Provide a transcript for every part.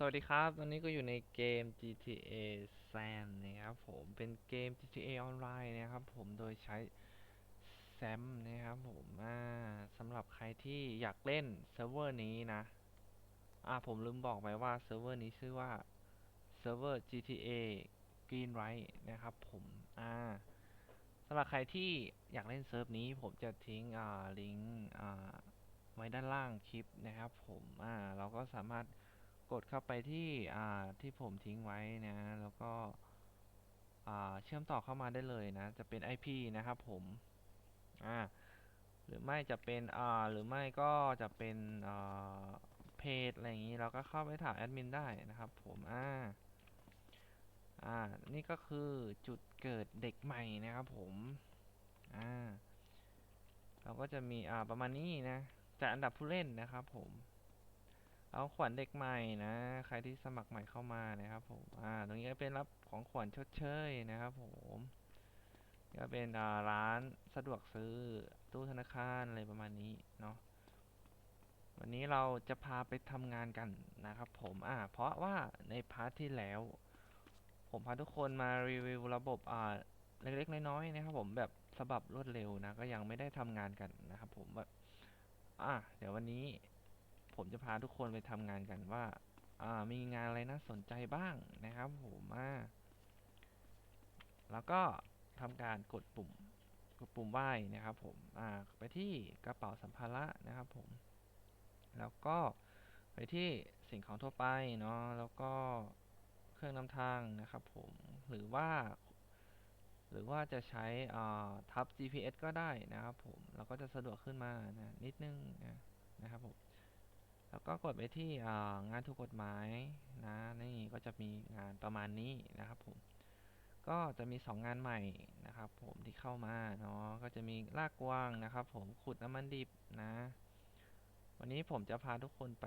สวัสดีครับตอนนี้ก็อยู่ในเกม GTA San นะครับผมเป็นเกม GTA ออนไลน์นะครับผมโดยใช้แซมนะครับผมอ่าสำหรับใครที่อยากเล่นเซิร์ฟเวอร์นี้นะอ่าผมลืมบอกไปว่าเซิร์ฟเวอร์นี้ชื่อว่าเซิร์ฟเวอร์ GTA Greenlight นะครับผมอ่าสำหรับใครที่อยากเล่นเซิร์ฟนี้ผมจะทิ้งอ่าลิงก์อ่าไว้ด้านล่างคลิปนะครับผมอ่าเราก็สามารถ กดเข้าไปที่ที่ผมทิ้งไว้นะ แล้วก็เชื่อมต่อเข้ามาได้เลยนะ จะเป็น IP นะครับผมอ่าหรือไม่จะเป็นอ่าหรือไม่ก็จะเป็นอ่าเพจอะไรอย่างนี้เราก็เข้าไปถามแอดมินได้นะครับผมอ่าอ่านี่ก็คือจุดเกิดเด็กใหม่นะครับผมอ่าเราก็จะมีอ่าประมาณนี้นะจากอันดับผู้เล่นนะครับผม เอาขวัญเด็กใหม่นะ ใครที่สมัครใหม่เข้ามานะครับผม อ่า ตรงนี้ก็เป็นรับของขวัญชดเชยนะครับผมก็เป็นร้านสะดวกซื้อตู้ธนาคารอะไรประมาณนี้เนาะวันนี้เราจะพาไปทำงานกันนะครับผมอ่าเพราะว่าในพาร์ทที่แล้ว ผมพาทุกคนมารีวิวระบบอ่าเล็กๆน้อยๆนะครับผมแบบฉบับรวดเร็วนะก็ยังไม่ได้ทำงานกันนะครับผมแบบอ่าเดี๋ยววันนี้ ผมจะพาทุกคนไปทำงานกันว่าอ่ามีงานอะไรน่าสนใจบ้างนะครับผมอ่าแล้วก็ทำการกดปุ่มกดปุ่มไหว้นะครับผมอ่าไปที่กระเป๋าสัมภาระนะครับผม แล้วก็ไปที่สิ่งของทั่วไปเนาะแล้วก็เครื่องนำทางนะครับผมหรือว่า หรือว่าจะใช้อ่าทับ GPS ก็ได้นะครับผมเราก็จะสะดวกขึ้นมานะนิดนึงนะนะครับผม แล้วก็กดไปที่งานถูกกฎหมายนะนี่ก็จะมีงานประมาณนี้นะครับผมก็จะมีสองงานใหม่นะครับผมที่เข้ามาเนาะก็จะมีลากกวางนะครับ ผมขุดน้ำมันดิบนะ วันนี้ผมจะพาทุกคนไป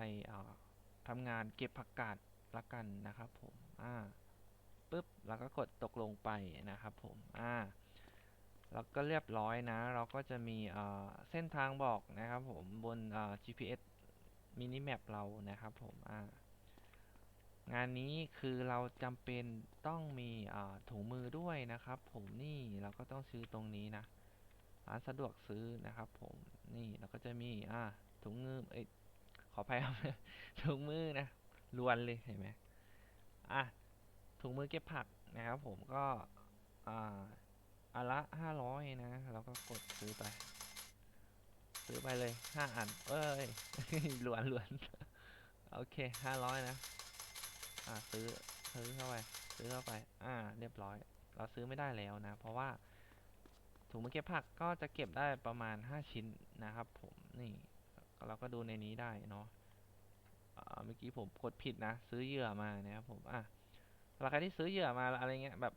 ทำงานเก็บผักกาดละกันนะครับ ผมอ่าปุ๊บแล้วก็กดตกลงไปนะครับ ผมอ่าแล้วก็เรียบร้อยนะ เราก็จะมีเส้นทางบอกนะครับ ผมบน GPS มินิแมปเรานะครับผมอ่างานนี้คือเราจำเป็นต้องมีถุงมือด้วยนะครับ ผมนี่เราก็ต้องซื้อตรงนี้นะร้านสะดวกซื้อนะครับ ผมนี่เราก็จะมีอ่าถุงมือเอ้ยขออภัยครับถุงมือนะลวนเลยเห็นไหมอะถุงมือเก็บผักนะครับ ผมก็อ่าอันละห้าร้อยนะ เราก็กดซื้อไป ซื้อไปเลยห้าอัน เอ้ยหลวนหลวนโอเคห้าร้อยนะ อ่าซื้อซื้อเข้าไป ซื้อเข้าไป อ่า เรียบร้อย เราซื้อไม่ได้แล้วนะ เพราะว่าถุงมือเก็บผักก็จะเก็บได้ประมาณห้าชิ้นนะครับ ผมนี่เราก็ดูในนี้ได้เนาะเมื่อกี้ผมกดผิดนะ ซื้อเหยื่อมานะครับผมอะหรับใครที่ซื้อเหยื่อมาอะไรเงี้ยแบบ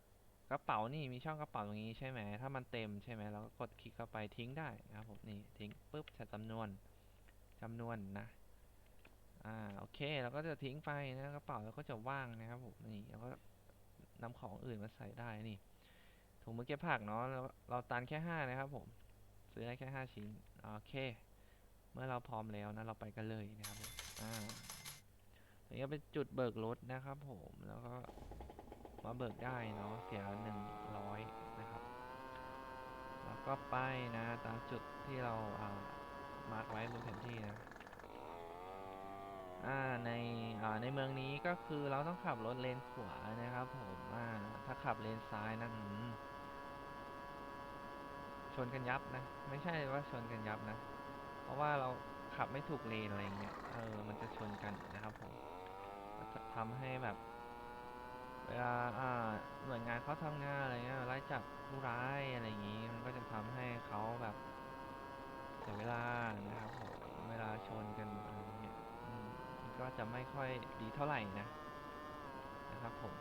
กระเป๋านี่มีช่องกระเป๋าตรงนี้ใช่ไหมถ้ามันเต็มใช่ไหมเราก็กดคลิกเข้าไปทิ้งได้นะครับผมนี่ทิ้งปุ๊บใส่จำนวนจำนวนนะอ่าโอเคเราก็จะทิ้งไปนะกระเป๋าเราก็จะว่างนะครับผมนี่เราก็นำของอื่นมาใส่ได้นี่ถุงมือเก็บผักเนาะเราเราตันแค่ห้านะครับผมซื้อได้แค่ห้าชิ้นโอเค เมื่อเราพร้อมแล้วนะเราไปกันเลยนะครับผมอ่าอันนี้เป็นจุดเบิกรถนะครับผมแล้วก็ มาเบิกได้เนาะเสียหนึ่งร้อยนะครับ แล้วก็ไปนะตามจุดที่เราอ่ามาร์กไว้บนแผนที่นะอ่าในอ่าในเมืองนี้ก็คือเราต้องขับรถเลนขวานะครับผมอ่าถ้าขับเลนซ้ายนะอืมชนกันยับนะ ไม่ใช่ว่าชนกันยับนะ เพราะว่าเราขับไม่ถูกเลนอะไรเงี้ยเออมันจะชนกันนะครับผมจะทำให้แบบ เวลาอ่าหน่วยงานเขาทำงานอะไรเงี้ยไล่จับผู้ร้ายอะไรอย่างงี้ มันก็จะทำให้เขาแบบเสียเวลานะครับผมเวลาชนกันอะไรเงี้ยมันก็จะไม่ค่อยดีเท่าไหร่นะนะครับผม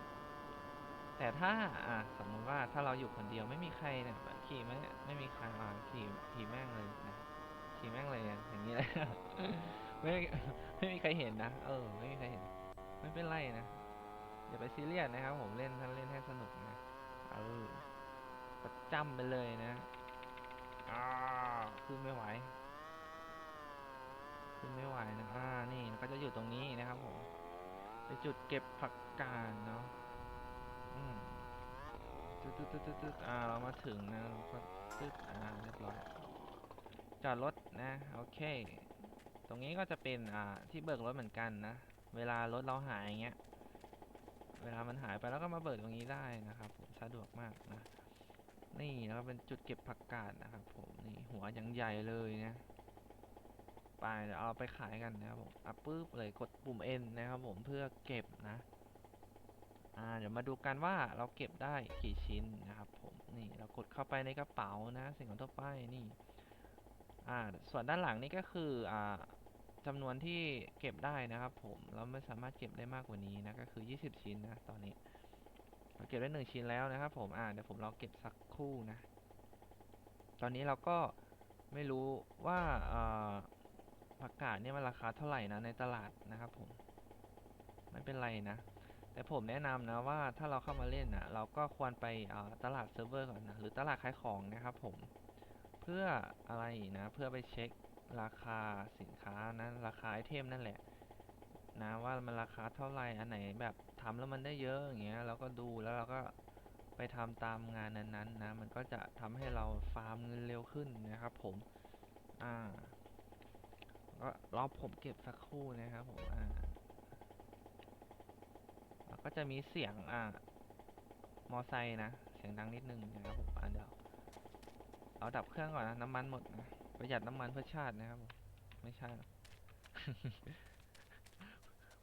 แต่ถ้าอะสมมุติว่าถ้าเราอยู่คนเดียวไม่มีใครเนี่ยขี่ไม่ไม่มีใครอ่าขี่ขี่แม่งเลยนะขี่แม่งเลยอะอย่างนี้เลยไม่ไม่มีใครเห็นนะเออ ไม่มีใครเห็น ไม่เป็นไรนะ อย่าไปซีเรียสนะครับ ผมเล่นท่านเล่นให้สนุกนะเออประจำไปเลยนะอ่าขึ้นไม่ไหวขึ้นไม่ไหวนะอ่านี่ก็จะอยู่ตรงนี้นะครับผมไปจุดเก็บผักกาดเนาะอืมตึ๊ดตึ๊ดตึ๊ดตึ๊ดตึ๊ดอ่าเรามาถึงนะเราก็ตึ๊ดอ่าเรียบร้อยจอดรถนะโอเค ตรงนี้ก็จะเป็นอ่าที่เบิกรถเหมือนกันนะ เวลารถเราหายอย่างเงี้ย เวลามันหายไปแล้วก็มาเบิกตรงนี้ได้นะครับ ผมสะดวกมากนะ นี่แล้วก็เป็นจุดเก็บผักกาดนะครับ ผมนี่หัวยังใหญ่เลยนะไปเดี๋ยวเอาไปขายกันนะครับผมอะปึ๊บเลยกดปุ่ม N นะครับ ผมเพื่อเก็บนะอ่าเดี๋ยวมาดูกันว่าเราเก็บได้กี่ชิ้นนะครับ ผมนี่เรากดเข้าไปในกระเป๋านะ สิ่งของทั่วไปนี่อ่าส่วนด้านหลังนี่ก็คืออ่า จำนวนที่เก็บได้นะครับ ผมเราไม่สามารถเก็บได้มากกว่านี้นะก็คือ 20 ชิ้นนะตอนนี้เราเก็บได้หนึ่งชิ้นแล้วนะครับ ผมอ่าเดี๋ยวผมลองเก็บสักคู่นะ ตอนนี้เราก็ไม่รู้ว่าผักกาดเนี่ยมันราคาเท่าไหร่นะในตลาดนะครับ ผมไม่เป็นไรนะ แต่ผมแนะนำนะว่าถ้าเราเข้ามาเล่นนะเราก็ควรไปตลาดเซิร์ฟเวอร์ก่อนนะหรือตลาดขายของนะครับ ผมเพื่ออะไรนะเพื่อไปเช็ค ราคาสินค้านะราคาไอเทมนั่นแหละนะว่ามันราคาเท่าไหร่อันไหนแบบทำแล้วมันได้เยอะอย่างเงี้ยเราก็ดูแล้วเราก็ไปทำตามงานนั้นๆนะมันก็จะทำให้เราฟาร์มเงินเร็วขึ้นนะครับ ผมอ่าก็รอผมเก็บสักครู่นะครับผมอ่าแล้วก็จะมีเสียงอ่ามอไซค์นะเสียงดังนิดนึงนะครับผมอ่าเดี๋ยวเอาดับเครื่องก่อนนะน้ำมันหมดนะ ประหยัดน้ำมันเพื่อชาตินะครับผมไม่ใช่หรอก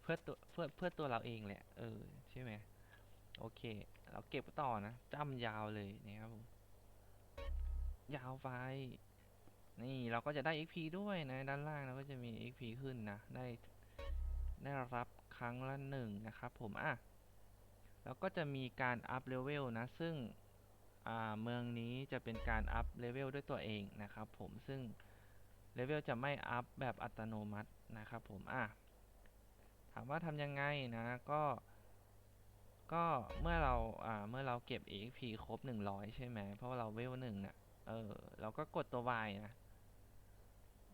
เพื่อตัวเพื่อเพื่อตัวเราเองแหละ เออ ใช่ไหมโอเค เราเก็บต่อนะจ้ำยาวเลยนะครับผมยาวไป นี่เราก็จะได้ XP ด้วยนะ ด้านล่างเราก็จะมี XP ขึ้นนะ ได้ได้รับครั้งละหนึ่งนะครับผม อะ แล้วก็จะมีการอัพเลเวลนะ ซึ่ง เมืองนี้จะเป็นการอัพเลเวลด้วยตัวเองนะครับผมซึ่งเลเวลจะไม่อัพแบบอัตโนมัตินะครับผมอะถามว่าทำยังไงนะก็ก็เมื่อเราอ่าเมื่อเราเก็บ EXP ครบ 100 ใช่ไหมเพราะว่าเราเวลหนึ่งเนี่ยเออเราก็กดตัว Y นะ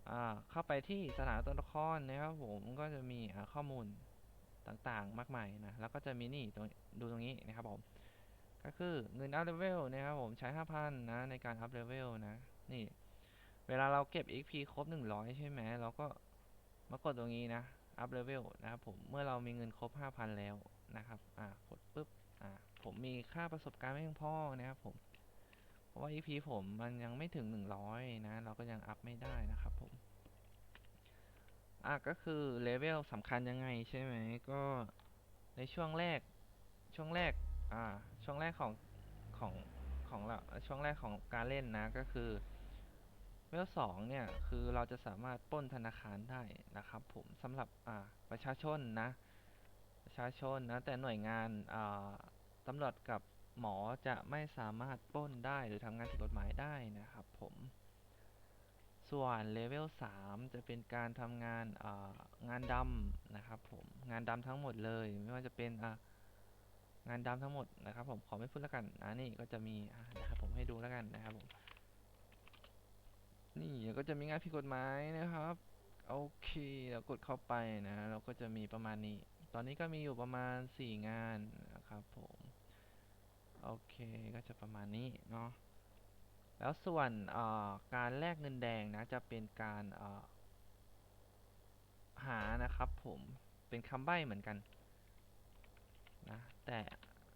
อ่าเข้าไปที่สถานตัวละครนะครับผมก็จะมีข้อมูลต่างๆมากมายนะแล้วก็จะมีนี่ตรงดูตรงนี้นะครับผม ก็คือเงินอัพเลเวลนะครับผมใช้ 5,000 นะ ในการอัพเลเวลนะ นี่ เวลาเราเก็บ XP ครบ 100 ใช่ไหมเราก็มากดตรงนี้นะ อัพเลเวลนะครับผม เมื่อเรามีเงินครบ 5,000 แล้วนะครับ อ่ากดปุ๊บ อ่า ผมมีค่าประสบการณ์ไม่เพียงพอนะครับผม เพราะว่า EP ผมมันยังไม่ถึง 100 นะ เราก็ยังอัพไม่ได้นะครับผม อะก็คือเลเวลสำคัญยังไงใช่ไหม ก็ในช่วงแรก ช่วงแรก อ่า ช่วงแรกของของของเราช่วงแรกของการเล่นนะก็คือเวลสองเนี่ยคือเราจะสามารถป้นธนาคารได้นะครับ ผมสำหรับอ่าประชาชนนะประชาชนนะแต่หน่วยงานอ่าตำรวจกับหมอจะไม่สามารถป้นได้หรือทำงานผิดกฎหมายได้นะครับ ผมส่วนเลเวล3จะเป็นการทำงานอ่างานดำนะครับผมงานดำทั้งหมดเลย ไม่ว่าจะเป็นอา งานดำทั้งหมดนะครับ ผมขอไม่พูดแล้วกันนะนี่ก็จะมีนะครับผมให้ดูแล้วกันนะครับผมนี่ก็จะมีงานผิดกฎหมายนะครับโอเคเรากดเข้าไปนะ เราก็จะมีประมาณนี้ ตอนนี้ก็มีอยู่ประมาณ 4 งานนะครับผมโอเคก็จะประมาณนี้เนาะแล้วส่วนการแลกเงินแดงนะจะเป็นการหานะครับผมเป็นคำใบ้เหมือนกัน นะแต่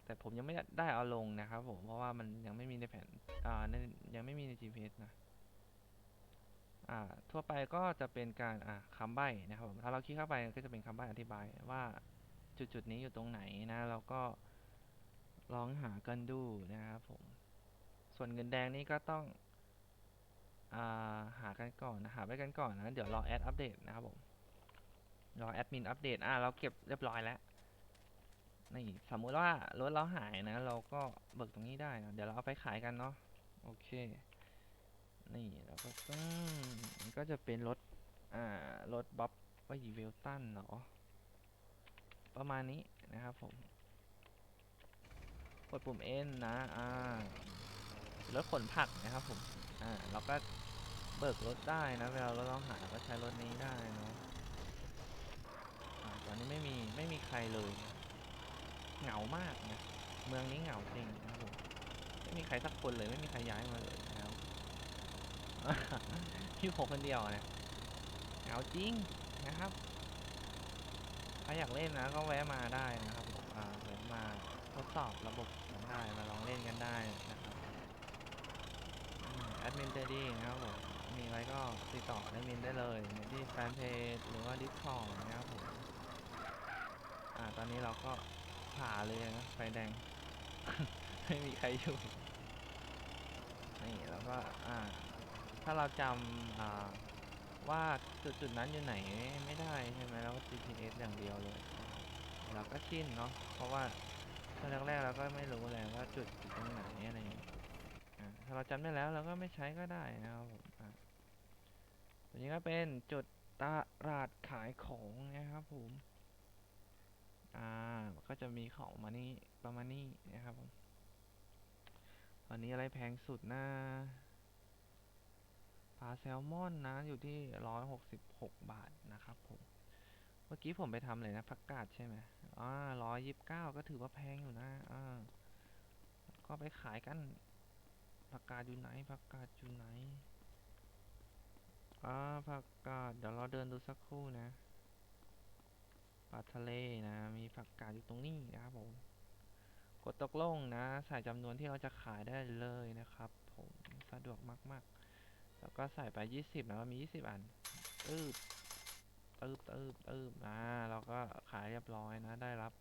แต่ผมยังไม่ได้เอาลงนะครับผมเพราะว่ามันยังไม่มีในแผนอ่าในยังไม่มีใน GPS นะอ่าทั่วไปก็จะเป็นการอ่าคำใบ้นะครับผมถ้าเราคลิกเข้าไปก็จะเป็นคำใบ้อธิบายว่าจุดจุดนี้อยู่ตรงไหนนะเราก็ลองหากันดูนะครับผมส่วนเงินแดงนี่ก็ต้องอ่าหากันก่อนนะหาไปกันก่อนนะเดี๋ยวรอแอดอัปเดตนะครับผมรอแอดมินอัปเดตอ่าเราเก็บเรียบร้อยแล้ว นี่สมมุติว่ารถเราหายนะ เราก็เบิกตรงนี้ได้นะเดี๋ยวเราเอาไปขายกันเนาะโอเค นี่เราก็ต้องมันก็จะเป็นรถอ่ารถบ๊อบว่ายีเวลตันเนาะประมาณนี้นะครับผมกดปุ่ม N นะอ่ารถขนผักนะครับผมอ่าเราก็เบิกรถได้นะเวลาเรถเราหายก็ใช้รถนี้ได้เนอะอ่าจะอนนี้ไม่มีไม่มีใครเลย เหงามากนะ เมืองนี้เหงาจริงนะครับผมไม่มีใครสักคนเลยไม่มีใครย้ายมาเลยนะครับพี่ผมคนเดียวเนี่ยเหงาจริงนะครับถ้าอยากเล่นนะก็แวะมาได้นะครับผมาแวะมาทดสอบระบบกันได้มาลองเล่นกันได้นะครับแอดมินใจดีนะครับผมมีอะไรก็ติดต่อแอดมินได้เลยที่แฟนเพจหรือว่าดิสคอร์นะครับผมอ่าตอนนี้เราก็ ผ่าเลยนะไฟแดง ไม่มีใครอยู่นี่แล้วก็อ่า ถ้าเราจำอ่าว่าจุดจุดๆนั้นอยู่ไหนไม่ได้ใช่ไหมเราก็ GPS อย่างเดียวเลย เราก็ชินเนาะเพราะว่าตอนแรกๆเราก็ไม่รู้เลยว่าจุดอยู่ตรงไหนอะไรอย่างเงี้ยถ้าเราจำได้แล้วเราก็ไม่ใช้ก็ได้นะครับผมอะตัวนี้ก็เป็นจุดตลาดขายของนะครับผม จะมีของมานี่ประมาณนี้นะครับผมตอนนี้อะไรแพงสุดนะปลาแซลมอนนะอยู่ที่ร้อยหกสิบหกบาทนะครับผม เมื่อกี้ผมไปทำเลยนะผักกาดใช่ไหมอ่าร้อยยิบเก้าก็ถือว่าแพงอยู่นะอ่าก็ไปขายกันผักกาดอยู่ไหนผักกาดอยู่ไหนอ่าผักกาดเดี๋ยวเราเดินดูสักครู่นะ ปลาทะเลนะ มีผักกาดอยู่ตรงนี้นะครับผม กดตกลงนะ ใส่จำนวนที่เราจะขายได้เลยนะครับ ผมสะดวกมากๆ แล้วก็ใส่ไป 20นะมี 20 อันตืบตืบตืบตืบอ่าเราก็ขายเรียบร้อยนะ ได้รับ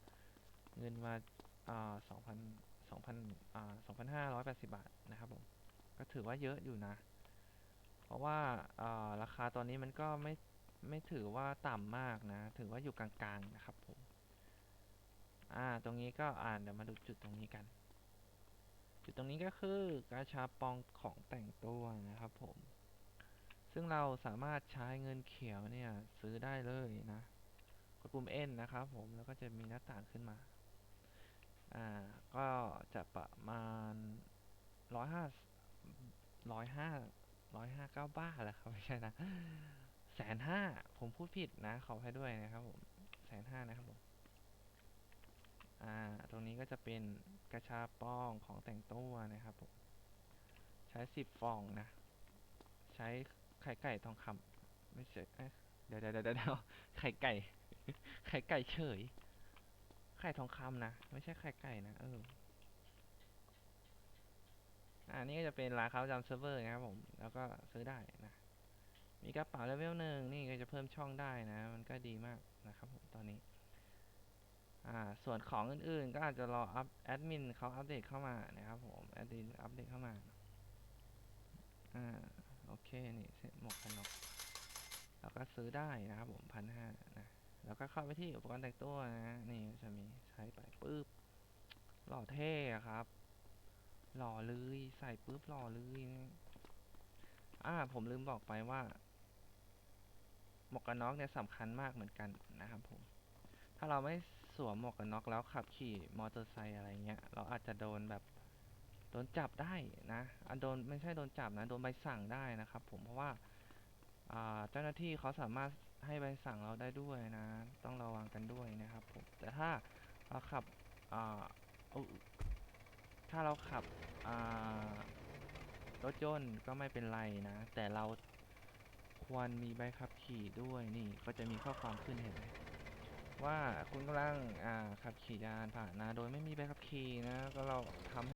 เงินมาอ่า2,000 2,000อ่า2,580บาทนะครับผม ก็ถือว่าเยอะอยู่นะ เพราะว่าอ่าราคาตอนนี้มันก็ไม่ ไม่ถือว่าต่ำมากนะ ถือว่าอยู่กลางๆนะครับผม อ่า ตรงนี้ก็อ่านเดี๋ยวมาดูจุดตรงนี้กัน จุดตรงนี้ก็คือกาชาปองของแต่งตัวนะครับผม ซึ่งเราสามารถใช้เงินเขียวเนี่ยซื้อได้เลยนะ กดปุ่ม N นะครับผม แล้วก็จะมีหน้าต่างขึ้นมา อ่า ก็จะประมาณร้อยห้าร้อยห้าร้อยห้าเก้าบ้าแหละครับไม่ใช่นะ แสนห้าผมพูดผิดนะขอให้ด้วยนะครับผมแสนห้านะครับผม อ่า ตรงนี้ก็จะเป็นกระชาป้องของแต่งตัวนะครับผม ใช้สิบฟองนะ ใช้ไข่ไก่ทองคำไม่ใช่เดี๋ยวเดี๋ยวเดี๋ยวเดี๋ยวไข่ไก่ ไข่ไก่เฉย ไข่ทองคำนะ ไม่ใช่ไข่ไก่นะ เอออ่านี่ก็จะเป็นราคาประจำเซิร์ฟเวอร์นะครับผม แล้วก็ซื้อได้นะ มีกระเป๋าเลเวลหนึ่งนี่ก็จะเพิ่มช่องได้นะ มันก็ดีมากนะครับผมตอนนี้ อ่า ส่วนของอื่นๆ ก็อาจจะรออัพแอดมินเขาอัปเดตเข้ามานะครับผมแอดมินอัปเดตเข้ามาอ่าโอเคนี่เซ็ตหมวกกันน็อกแล้วก็ซื้อได้นะครับผมพันห้านะแล้วก็เข้าไปที่อุปกรณ์แต่งตัวนะนี่จะมีใช้ไปปุ๊บหล่อเท่อะครับ หล่อเลยใส่ปุ๊บหล่อเลยอ่าผมลืมบอกไปว่า หมวกกันน็อกเนี่ยสำคัญมากเหมือนกันนะครับผม ถ้าเราไม่สวมหมวกกันน็อกแล้วขับขี่มอเตอร์ไซค์อะไรเงี้ย เราอาจจะโดนแบบโดนจับได้นะอะโดนไม่ใช่โดนจับนะ โดนใบสั่งได้นะครับผม เพราะว่าเจ้าหน้าที่เขาสามารถให้ใบสั่งเราได้ด้วยนะ ต้องระวังกันด้วยนะครับผม แต่ถ้าเราขับถ้าเราขับรถยนต์ก็ไม่เป็นไรนะ แต่เรา วันมีใบขับขี่ด้วยนี่ก็จะมีข้อความขึ้นเห็นไหมว่าคุณกำลังอ่าขับขี่ยานพาหนะโดยไม่มีใบขับขี่นะก็เราทำ